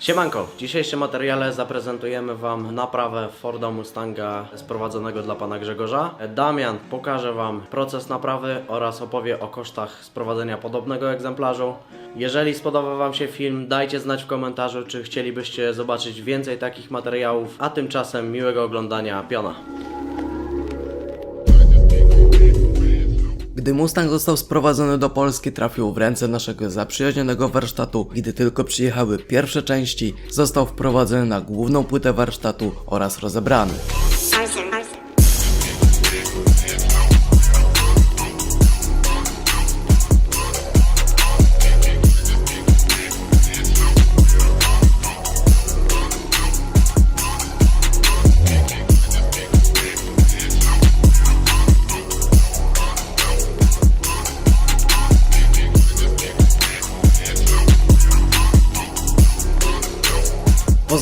Siemanko, w dzisiejszym materiale zaprezentujemy Wam naprawę Forda Mustanga sprowadzonego dla Pana Grzegorza. Damian pokaże Wam proces naprawy oraz opowie o kosztach sprowadzenia podobnego egzemplarzu. Jeżeli spodoba Wam się film, dajcie znać w komentarzu, czy chcielibyście zobaczyć więcej takich materiałów, a tymczasem miłego oglądania piona. Gdy Mustang został sprowadzony do Polski, trafił w ręce naszego zaprzyjaźnionego warsztatu. Gdy tylko przyjechały pierwsze części, został wprowadzony na główną płytę warsztatu oraz rozebrany.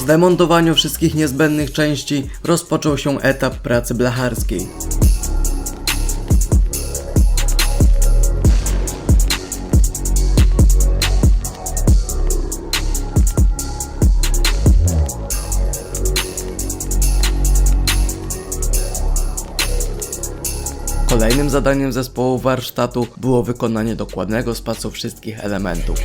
Zdemontowaniu wszystkich niezbędnych części rozpoczął się etap pracy blacharskiej. Kolejnym zadaniem zespołu warsztatu było wykonanie dokładnego spacu wszystkich elementów.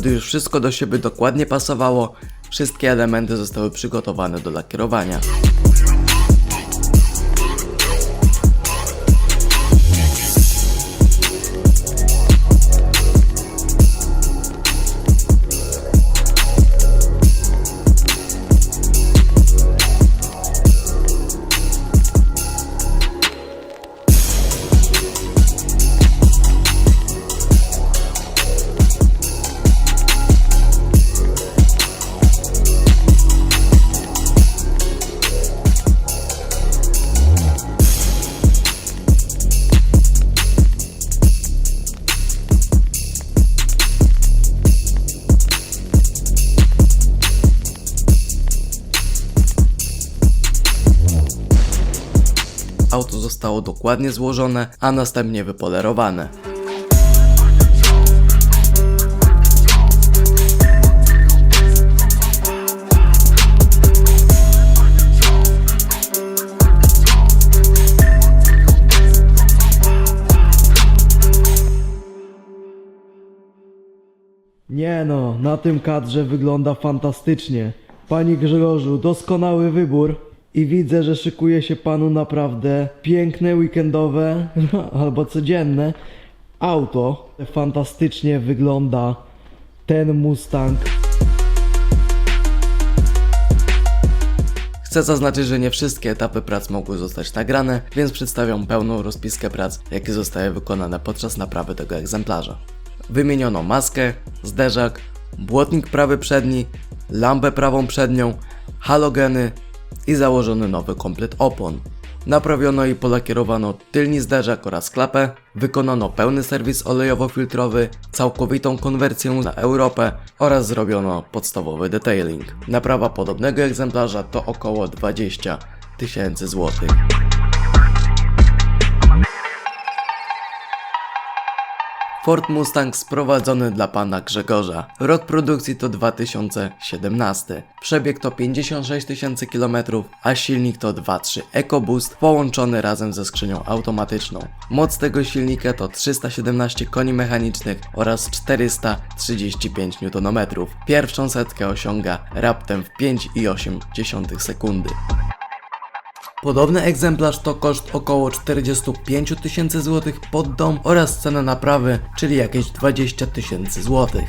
Gdy już wszystko do siebie dokładnie pasowało, wszystkie elementy zostały przygotowane do lakierowania. Auto zostało dokładnie złożone, a następnie wypolerowane. Nie no, na tym kadrze wygląda fantastycznie. Panie Grzegorzu, doskonały wybór. I widzę, że szykuje się panu naprawdę piękne weekendowe albo codzienne auto. Fantastycznie wygląda ten Mustang. Chcę zaznaczyć, że nie wszystkie etapy prac mogły zostać nagrane, więc przedstawiam pełną rozpiskę prac, jakie zostały wykonane podczas naprawy tego egzemplarza. Wymieniono maskę, zderzak, błotnik prawy przedni, lampę prawą przednią, halogeny i założony nowy komplet opon. Naprawiono i polakierowano tylni zderzak oraz klapę, wykonano pełny serwis olejowo-filtrowy, całkowitą konwersję na Europę oraz zrobiono podstawowy detailing. Naprawa podobnego egzemplarza to około 20 tysięcy złotych. Ford Mustang sprowadzony dla pana Grzegorza. Rok produkcji to 2017. Przebieg to 56 tysięcy km, a silnik to 2.3 EcoBoost połączony razem ze skrzynią automatyczną. Moc tego silnika to 317 koni mechanicznych oraz 435 Nm. Pierwszą setkę osiąga raptem w 5,8 sekundy. Podobny egzemplarz to koszt około 45 tysięcy złotych pod dom oraz cena naprawy, czyli jakieś 20 tysięcy złotych.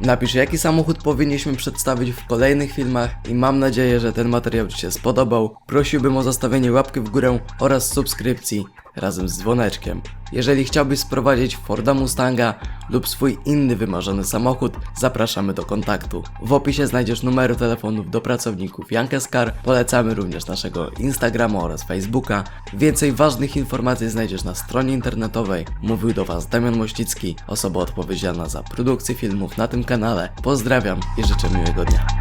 Napisz jaki samochód powinniśmy przedstawić w kolejnych filmach i mam nadzieję, że ten materiał Ci się spodobał. Prosiłbym o zostawienie łapki w górę oraz subskrypcji razem z dzwoneczkiem. Jeżeli chciałbyś sprowadzić Forda Mustanga lub swój inny wymarzony samochód, zapraszamy do kontaktu. W opisie znajdziesz numery telefonów do pracowników Jankeskar. Polecamy również naszego Instagrama oraz Facebooka. Więcej ważnych informacji znajdziesz na stronie internetowej. Mówił do Was Damian Mościcki, osoba odpowiedzialna za produkcję filmów na tym kanale. Pozdrawiam i życzę miłego dnia.